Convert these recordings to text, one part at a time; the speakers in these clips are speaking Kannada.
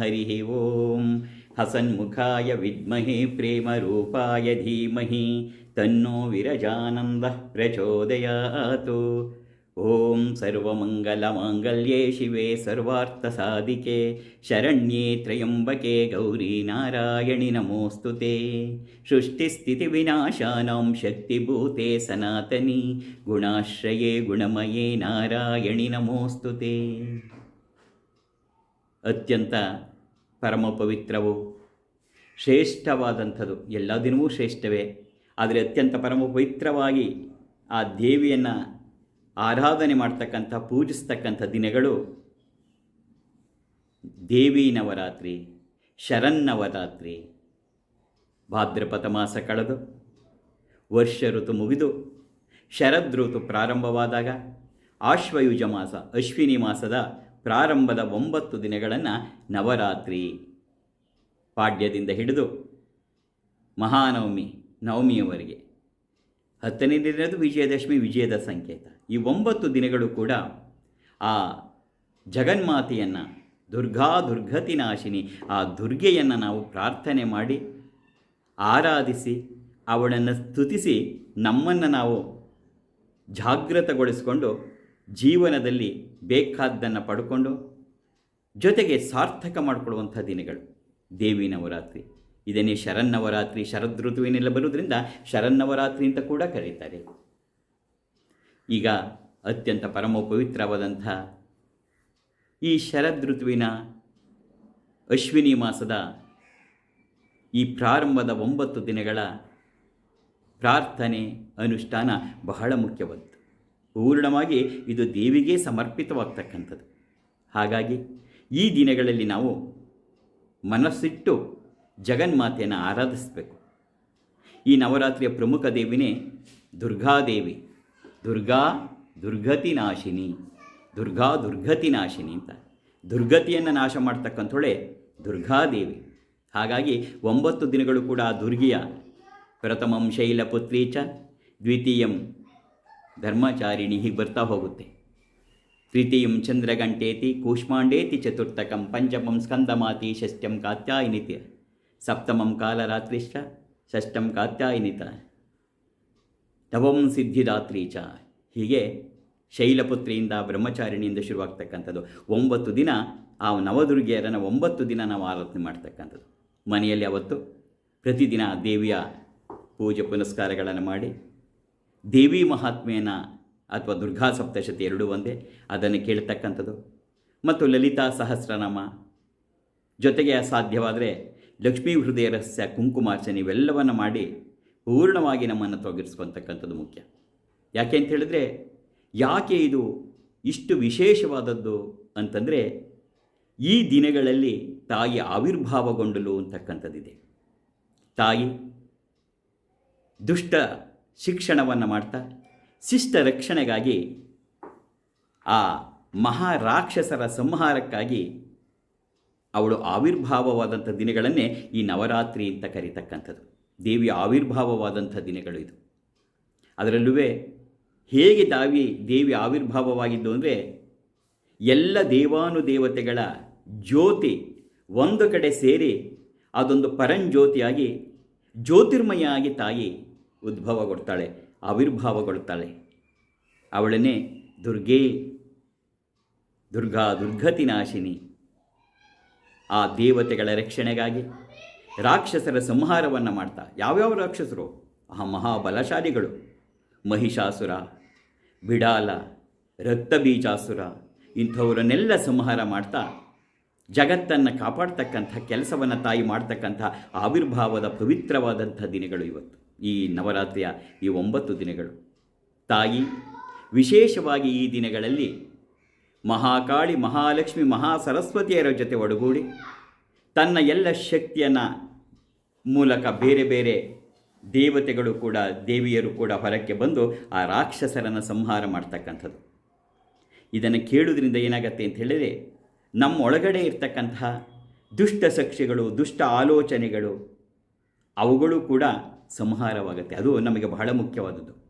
हरिः ॐ हसन्मुखाय विद्महे प्रेमरूपाय धीमहि तन्नो विरजानन्दः प्रचोदयातु ॐ सर्वमङ्गलमाङ्गल्ये शिवे सर्वार्थसाधिके शरण्ये त्र्यम्बके गौरी नारायणि नमोऽस्तु ते सृष्टिस्थितिविनाशानां शक्तिभूते सनातनी गुणाश्रये गुणमये नारायणि नमोऽस्तु ते ಅತ್ಯಂತ ಪರಮ ಪವಿತ್ರವು ಶ್ರೇಷ್ಠವಾದಂಥದ್ದು ಎಲ್ಲ ದಿನವೂ ಶ್ರೇಷ್ಠವೇ. ಆದರೆ ಅತ್ಯಂತ ಪರಮ ಪವಿತ್ರವಾಗಿ ಆ ದೇವಿಯನ್ನು ಆರಾಧನೆ ಮಾಡ್ತಕ್ಕಂಥ, ಪೂಜಿಸ್ತಕ್ಕಂಥ ದಿನಗಳು ದೇವಿ ನವರಾತ್ರಿ ಶರನ್ನವರಾತ್ರಿ, ಭಾದ್ರಪದ ಮಾಸ ಕಳೆದು, ವರ್ಷ ಋತು ಮುಗಿದು, ಶರದ್ ಋತು ಪ್ರಾರಂಭವಾದಾಗ, ಆಶ್ವಯುಜ ಮಾಸ, ಅಶ್ವಿನಿ ಮಾಸದ ಪ್ರಾರಂಭದ ಒಂಬತ್ತು ದಿನಗಳನ್ನು ನವರಾತ್ರಿ ಪಾಡ್ಯದಿಂದ ಹಿಡಿದು ಮಹಾನವಮಿ, ನವಮಿಯವರೆಗೆ. ಹತ್ತನೇ ದಿನದ್ದು ವಿಜಯದಶಮಿ, ವಿಜಯದ ಸಂಕೇತ. ಈ ಒಂಬತ್ತು ದಿನಗಳು ಕೂಡ ಆ ಜಗನ್ಮಾತೆಯನ್ನು, ದುರ್ಗಾ ದುರ್ಗತಿ ನಾಶಿನಿ, ಆ ದುರ್ಗೆಯನ್ನು ನಾವು ಪ್ರಾರ್ಥನೆ ಮಾಡಿ ಆರಾಧಿಸಿ, ಅವಳನ್ನು ಸ್ತುತಿಸಿ, ನಮ್ಮನ್ನು ನಾವು ಜಾಗೃತಗೊಳಿಸಿಕೊಂಡು ಜೀವನದಲ್ಲಿ ಬೇಕಾದ್ದನ್ನು ಪಡ್ಕೊಂಡು ಜೊತೆಗೆ ಸಾರ್ಥಕ ಮಾಡಿಕೊಳ್ಳುವಂಥ ದಿನಗಳು. ದೇವಿ ನವರಾತ್ರಿ. ಇದನ್ನೇ ಶರನ್ನವರಾತ್ರಿ ಶರದ್ ಋತುವಿನೆಲ್ಲ ಬರುವುದರಿಂದ ಶರನ್ನವರಾತ್ರಿ ಅಂತ ಕೂಡ ಕರೀತಾರೆ. ಈಗ ಅತ್ಯಂತ ಪರಮ ಪವಿತ್ರವಾದಂಥ ಈ ಶರದ್ ಋತುವಿನ ಅಶ್ವಿನಿ ಮಾಸದ ಈ ಪ್ರಾರಂಭದ ಒಂಬತ್ತು ದಿನಗಳ ಪ್ರಾರ್ಥನೆ, ಅನುಷ್ಠಾನ ಬಹಳ ಮುಖ್ಯವಾದ್ದು ಪೂರ್ಣವಾಗಿ ಇದು ದೇವಿಗೆ ಸಮರ್ಪಿತವಾಗ್ತಕ್ಕಂಥದ್ದು. ಹಾಗಾಗಿ ಈ ದಿನಗಳಲ್ಲಿ ನಾವು ಮನಸ್ಸಿಟ್ಟು ಜಗನ್ಮಾತೆಯನ್ನು ಆರಾಧಿಸಬೇಕು. ಈ ನವರಾತ್ರಿಯ ಪ್ರಮುಖ ದೇವಿನೇ ದುರ್ಗಾದೇವಿ ದುರ್ಗಾ ದುರ್ಗತಿ ನಾಶಿನಿ, ದುರ್ಗಾ ದುರ್ಗತಿ ನಾಶಿನಿ ಅಂತ. ದುರ್ಗತಿಯನ್ನು ನಾಶ ಮಾಡ್ತಕ್ಕಂಥಳೆ ದುರ್ಗಾದೇವಿ ಹಾಗಾಗಿ ಒಂಬತ್ತು ದಿನಗಳು ಕೂಡ ಆ ದುರ್ಗಿಯ ಪ್ರಥಮಂ ಚ ದ್ವಿತೀಯಂ ಧರ್ಮಚಾರಿಣಿ ಹೀಗೆ ಬರ್ತಾ ಹೋಗುತ್ತೆ. ತೃತೀಯಂ ಚಂದ್ರಗಂಟೇತಿ ಕೂಷ್ಮಾಂಡೇತಿ ಚತುರ್ಥಕಂ ಪಂಚಮಂ ಸ್ಕಂದಮಾತಿ ಷಷ್ಠಂ ಕಾತ್ಯಾಯಿನಿತ್ಯ ಸಪ್ತಮಂ ಕಾಲರಾತ್ರಿಶ್ಚ ಷಷ್ಠಂ ಕಾತ್ಯಾಯಿನಿತ. ತವಂ ಸಿದ್ಧಿದಾತ್ರಿ ಚ. ಹೀಗೆ ಶೈಲಪುತ್ರಿಯಿಂದ ಬ್ರಹ್ಮಚಾರಿಣಿಯಿಂದ ಶುರುವಾಗ್ತಕ್ಕಂಥದ್ದು. ಒಂಬತ್ತು ದಿನ ಆ ನವದುರ್ಗಿಯರನ್ನು ಒಂಬತ್ತು ದಿನ ನಾವು ಆರಾಧನೆ ಮಾಡ್ತಕ್ಕಂಥದ್ದು. ಮನೆಯಲ್ಲಿ ಅವತ್ತು ಪ್ರತಿದಿನ ದೇವಿಯ ಪೂಜೆ ಪುನಸ್ಕಾರಗಳನ್ನು ಮಾಡಿ ದೇವಿ ಮಹಾತ್ಮೆಯನ್ನು ಅಥವಾ ದುರ್ಗಾ ಸಪ್ತಶತಿ ಎರಡೂ ಒಂದೇ. ಅದನ್ನು ಕೇಳ್ತಕ್ಕಂಥದ್ದು. ಮತ್ತು ಲಲಿತಾ ಸಹಸ್ರನಾಮ ಜೊತೆಗೆ ಸಾಧ್ಯವಾದರೆ ಲಕ್ಷ್ಮೀ ಹೃದಯ ರಹಸ್ಯ ಕುಂಕುಮಾರ್ಚನೆ ಇವೆಲ್ಲವನ್ನು ಮಾಡಿ ಪೂರ್ಣವಾಗಿ ನಮ್ಮನ್ನು ತೊಗಿರಿಸ್ಕೊತಕ್ಕಂಥದ್ದು ಮುಖ್ಯ. ಯಾಕೆ ಅಂತ ಹೇಳಿದ್ರೆ ಯಾಕೆ ಇದು ಇಷ್ಟು ವಿಶೇಷವಾದದ್ದು ಅಂತಂದರೆ ಈ ದಿನಗಳಲ್ಲಿ ತಾಯಿ ಆವಿರ್ಭಾವಗೊಂಡಲು ಅಂತಕ್ಕಂಥದ್ದಿದೆ. ತಾಯಿ ದುಷ್ಟ ಶಿಕ್ಷಣವನ್ನು ಮಾಡ್ತಾ ಶಿಷ್ಟ ರಕ್ಷಣೆಗಾಗಿ ಆ ಮಹಾರಾಕ್ಷಸರ ಸಂಹಾರಕ್ಕಾಗಿ ಅವಳು ಆವಿರ್ಭಾವವಾದಂಥ ದಿನಗಳನ್ನೇ ಈ ನವರಾತ್ರಿ ಅಂತ ಕರೀತಕ್ಕಂಥದ್ದು. ದೇವಿಯ ಆವಿರ್ಭಾವವಾದಂಥ ದಿನಗಳು ಇದು. ಅದರಲ್ಲೂ ಹೇಗೆ ದಾವಿ ದೇವಿ ಆವಿರ್ಭಾವವಾಗಿದ್ದು ಅಂದರೆ ಎಲ್ಲ ದೇವಾನುದೇವತೆಗಳ ಜ್ಯೋತಿ ಒಂದು ಕಡೆ ಸೇರಿ ಅದೊಂದು ಪರಂಜ್ಯೋತಿಯಾಗಿ ಜ್ಯೋತಿರ್ಮಯಾಗಿ ತಾಯಿ ಉದ್ಭವಗೊಳ್ತಾಳೆ ಆವಿರ್ಭಾವಗೊಳ್ತಾಳೆ ಅವಳನ್ನೇ ದುರ್ಗೆ, ದುರ್ಗಾ ದುರ್ಗತಿ ನಾಶಿನಿ. ಆ ದೇವತೆಗಳ ರಕ್ಷಣೆಗಾಗಿ ರಾಕ್ಷಸರ ಸಂಹಾರವನ್ನು ಮಾಡ್ತಾ, ಯಾವ್ಯಾವ ರಾಕ್ಷಸರು? ಆ ಮಹಾಬಲಶಾಲಿಗಳು. ಮಹಿಷಾಸುರ, ಬಿಡಾಲ, ರಕ್ತಬೀಜಾಸುರ, ಇಂಥವರನ್ನೆಲ್ಲ ಸಂಹಾರ ಮಾಡ್ತಾ, ಜಗತ್ತನ್ನು ಕಾಪಾಡ್ತಕ್ಕಂಥ ಕೆಲಸವನ್ನು ತಾಯಿ ಮಾಡ್ತಕ್ಕಂಥ ಆವಿರ್ಭಾವದ ಪವಿತ್ರವಾದಂಥ ದಿನಗಳು ಇವತ್ತು. ಈ ನವರಾತ್ರಿಯ ಈ ಒಂಬತ್ತು ದಿನಗಳು. ತಾಯಿ, ವಿಶೇಷವಾಗಿ ಈ ದಿನಗಳಲ್ಲಿ ಮಹಾಕಾಳಿ ಮಹಾಲಕ್ಷ್ಮಿ ಮಹಾ ಸರಸ್ವತಿಯರ ಜೊತೆ ಒಡಗೂಡಿ, ತನ್ನ ಎಲ್ಲ ಶಕ್ತಿಯನ್ನು ಮೂಲಕ ಬೇರೆ ಬೇರೆ ದೇವತೆಗಳು ಕೂಡ, ದೇವಿಯರು ಕೂಡ ಹೊರಕ್ಕೆ ಬಂದು ಆ ರಾಕ್ಷಸರನ್ನು ಸಂಹಾರ ಮಾಡ್ತಕ್ಕಂಥದ್ದು. ಇದನ್ನು ಕೇಳುವುದರಿಂದ ಏನಾಗತ್ತೆ ಅಂತ ಹೇಳಿದರೆ ನಮ್ಮ ಒಳಗಡೆ ಇರ್ತಕ್ಕಂತಹ ದುಷ್ಟ ಸಕ್ಷಿಗಳು ದುಷ್ಟ ಆಲೋಚನೆಗಳು, ಅವುಗಳು ಕೂಡ ಸಂಹಾರವಾಗುತ್ತೆ. ಅದು ನಮಗೆ ಬಹಳ ಮುಖ್ಯವಾದದ್ದು.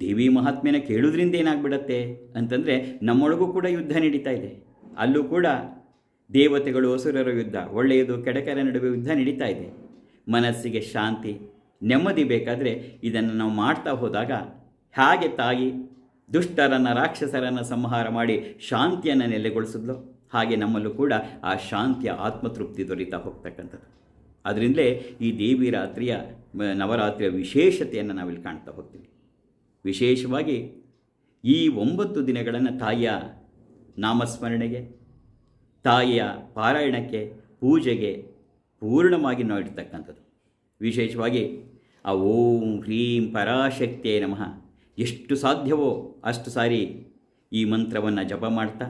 ದೇವಿ ಮಹಾತ್ಮೆನ ಕೇಳೋದ್ರಿಂದ ಏನಾಗ್ಬಿಡತ್ತೆ ಅಂತಂದರೆ ನಮ್ಮೊಳಗೂ ಕೂಡ ಯುದ್ಧ ನಡೀತಾ ಇದೆ. ಅಲ್ಲೂ ಕೂಡ ದೇವತೆಗಳು, ಅಸುರರ ಯುದ್ಧ, ಒಳ್ಳೆಯದು, ಕೆಡಕರ ನಡುವೆ ಯುದ್ಧ ನಡೀತಾ ಇದೆ. ಮನಸ್ಸಿಗೆ ಶಾಂತಿ, ನೆಮ್ಮದಿ ಬೇಕಾದರೆ ಇದನ್ನು ನಾವು ಮಾಡ್ತಾ ಹೋದಾಗ ಹೇಗೆ ತಾಯಿ ದುಷ್ಟರನ್ನು, ರಾಕ್ಷಸರನ್ನು ಸಂಹಾರ ಮಾಡಿ ಶಾಂತಿಯನ್ನು ನೆಲೆಗೊಳಿಸಿದ್ಲು ಹಾಗೆ ನಮ್ಮಲ್ಲೂ ಕೂಡ ಆ ಶಾಂತಿಯ ಆತ್ಮತೃಪ್ತಿ ದೊರೀತಾ ಹೋಗ್ತಕ್ಕಂಥದ್ದು. ಅದರಿಂದಲೇ ಈ ದೇವಿ ರಾತ್ರಿಯ ನವರಾತ್ರಿಯ ವಿಶೇಷತೆಯನ್ನು ನಾವಿಲ್ಲಿ ಕಾಣ್ತಾ ಹೋಗ್ತೀವಿ. ವಿಶೇಷವಾಗಿ ಈ ಒಂಬತ್ತು ದಿನಗಳನ್ನು ತಾಯಿಯ ನಾಮಸ್ಮರಣೆಗೆ, ತಾಯಿಯ ಪಾರಾಯಣಕ್ಕೆ, ಪೂಜೆಗೆ ಪೂರ್ಣವಾಗಿ ನಾವು ಇಡ್ತಕ್ಕಂಥದ್ದು ವಿಶೇಷವಾಗಿ ಆ ಓಂ ಹ್ರೀಂ ಪರಾಶಕ್ತಿಯೇ ನಮಃ. ಎಷ್ಟು ಸಾಧ್ಯವೋ ಅಷ್ಟು ಸಾರಿ ಈ ಮಂತ್ರವನ್ನು ಜಪ ಮಾಡ್ತಾ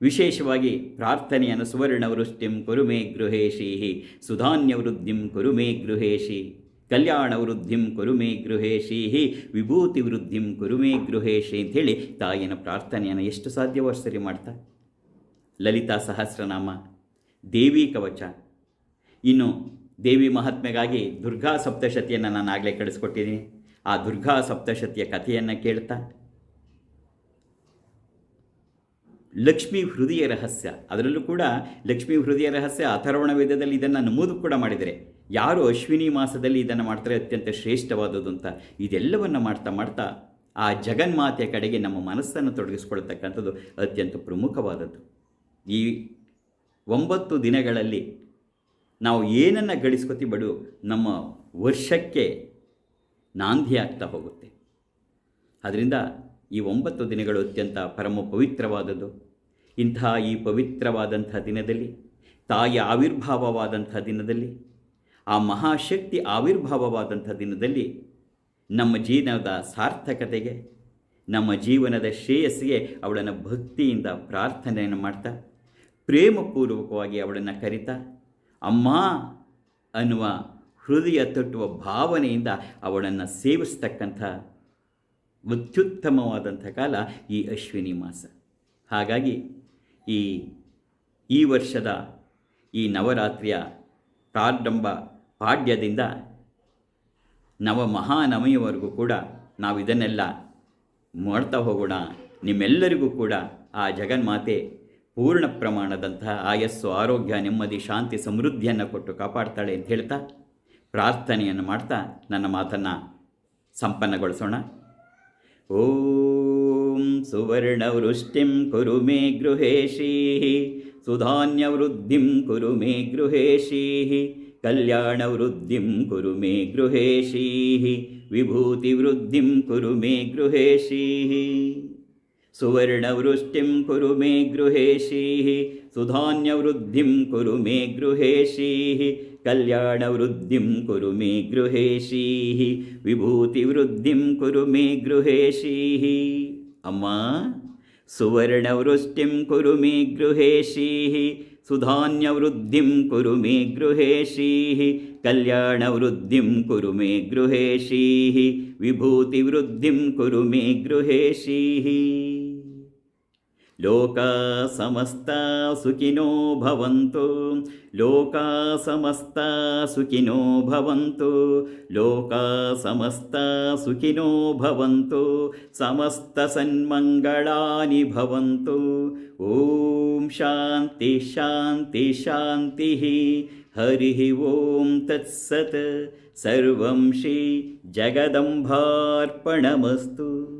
ವಿಶೇಷವಾಗಿ ಪ್ರಾರ್ಥನೆಯನ್ನು ಸುವರ್ಣವೃಷ್ಟಿಂ ಕುರುಮೇ ಗೃಹೇಶಿ ಸುಧಾನ್ಯವೃದ್ಧಿಂ ಕುರುಮೇ ಗೃಹೇಶಿ ಕಲ್ಯಾಣವೃದ್ಧಿಂ ಕುರುಮೇ ಗೃಹೇಶಿ ವಿಭೂತಿ ವೃದ್ಧಿಂ ಕುರುಮೇ ಗೃಹೇಶಿ ಅಂಥೇಳಿ ತಾಯಿನ ಪ್ರಾರ್ಥನೆಯನ್ನು ಎಷ್ಟು ಸಾಧ್ಯವೋ ಸರಿ ಮಾಡ್ತಾ. ಲಲಿತಾ ಸಹಸ್ರನಾಮ, ದೇವಿ ಕವಚ. ಇನ್ನು ದೇವಿ ಮಹಾತ್ಮೆಗಾಗಿ ದುರ್ಗಾ ಸಪ್ತಶತಿಯನ್ನು ನಾನು ಆಗಲೇ ಕಳಿಸ್ಕೊಟ್ಟಿದ್ದೀನಿ. ಆ ದುರ್ಗಾ ಸಪ್ತಶತಿಯ ಕಥೆಯನ್ನು ಕೇಳ್ತಾ. ಲಕ್ಷ್ಮೀ ಹೃದಯ ರಹಸ್ಯ. ಅದರಲ್ಲೂ ಕೂಡ ಲಕ್ಷ್ಮೀ ಹೃದಯ ರಹಸ್ಯ ಅಥರ್ವಣ ವೇದದಲ್ಲಿ ಇದನ್ನು ನಮೂದು ಕೂಡ ಮಾಡಿದರೆ ಯಾರು ಅಶ್ವಿನಿ ಮಾಸದಲ್ಲಿ ಇದನ್ನು ಮಾಡ್ತಾರೆ ಅತ್ಯಂತ ಶ್ರೇಷ್ಠವಾದದ್ದು ಅಂತ ಇದೆಲ್ಲವನ್ನು ಮಾಡ್ತಾ ಮಾಡ್ತಾ ಆ ಜಗನ್ಮಾತೆಯ ಕಡೆಗೆ ನಮ್ಮ ಮನಸ್ಸನ್ನು ತೊಡಗಿಸ್ಕೊಳ್ತಕ್ಕಂಥದ್ದು ಅತ್ಯಂತ ಪ್ರಮುಖವಾದದ್ದು. ಈ ಒಂಬತ್ತು ದಿನಗಳಲ್ಲಿ ನಾವು ಏನನ್ನು ಗಳಿಸ್ಕೊತಿ ಬಡು ನಮ್ಮ ವರ್ಷಕ್ಕೆ ನಾಂದಿ ಆಗ್ತಾ ಹೋಗುತ್ತೆ. ಅದರಿಂದ ಈ ಒಂಬತ್ತು ದಿನಗಳು ಅತ್ಯಂತ ಪರಮ ಪವಿತ್ರವಾದದ್ದು. ಇಂತಹ ಈ ಪವಿತ್ರವಾದಂಥ ದಿನದಲ್ಲಿ, ತಾಯಿ ಆವಿರ್ಭಾವವಾದಂಥ ದಿನದಲ್ಲಿ, ಆ ಮಹಾಶಕ್ತಿ ಆವಿರ್ಭಾವವಾದಂಥ ದಿನದಲ್ಲಿ ನಮ್ಮ ಜೀವನದ ಸಾರ್ಥಕತೆಗೆ, ನಮ್ಮ ಜೀವನದ ಶ್ರೇಯಸ್ಸಿಗೆ ಅವಳನ್ನು ಭಕ್ತಿಯಿಂದ ಪ್ರಾರ್ಥನೆಯನ್ನು ಮಾಡ್ತಾ, ಪ್ರೇಮಪೂರ್ವಕವಾಗಿ ಅವಳನ್ನು ಕರಿತಾ, ಅಮ್ಮ ಅನ್ನುವ ಹೃದಯ ತಟ್ಟುವ ಭಾವನೆಯಿಂದ ಅವಳನ್ನು ಸೇವಿಸ್ತಕ್ಕಂಥ ಅತ್ಯುತ್ತಮವಾದಂಥ ಕಾಲ ಈ ಅಶ್ವಿನಿ ಮಾಸ. ಹಾಗಾಗಿ ಈ ಈ ವರ್ಷದ ಈ ನವರಾತ್ರಿಯ ಪ್ರಾರಂಭ ಪಾಡ್ಯದಿಂದ ನವ ಮಹಾನವಮಿಯವರೆಗೂ ಕೂಡ ನಾವು ಇದನ್ನೆಲ್ಲ ಮಾಡ್ತಾ ಹೋಗೋಣ. ನಿಮ್ಮೆಲ್ಲರಿಗೂ ಕೂಡ ಆ ಜಗನ್ಮಾತೆ ಪೂರ್ಣ ಪ್ರಮಾಣದಂತಹ ಆಯಸ್ಸು, ಆರೋಗ್ಯ, ನೆಮ್ಮದಿ, ಶಾಂತಿ, ಸಮೃದ್ಧಿಯನ್ನು ಕೊಟ್ಟು ಕಾಪಾಡ್ತಾಳೆ ಅಂತ ಹೇಳ್ತಾ ಪ್ರಾರ್ಥನೆಯನ್ನು ಮಾಡ್ತಾ ನನ್ನ ಮಾತನ್ನು ಸಂಪನ್ನಗೊಳಿಸೋಣ. ॐ सुवर्णवृष्टिं कुरु मे गृहेशीः सुधान्यवृद्धिं कुरु मे गृहेशीः कल्याणवृद्धिं कुरु मे गृहेशीः विभूतिवृद्धिं कुरु मे गृहेशीः सुवर्णवृष्टिं कुरु मे गृहेशीः सुधान्यवृद्धिं कुरु मे गृहेशीः कल्याणवृद्धिं कुरु मे गृहेशीः विभूतिवृद्धिं कुरु मे गृहेशीः अम्मा सुवर्णवृष्टिं कुरु मे गृहेशीः सुधान्यवृद्धिं कुरु मे गृहेशीः कल्याणवृद्धिं कुरु मे गृहेशीः विभूतिवृद्धिं कुरु मे गृहेशीः लोका समस्ता सुखिनो भवन्तु। लोका समस्ता सुखिनो भवन्तु। लोका समस्ता सुखिनो भवन्तु। समस्तसन्मङ्गलानि भवन्तु। ॐ शान्ति शान्ति शान्तिः। हरिः ॐ तत्सत्। सर्वं श्रीजगदम्बार्पणमस्तु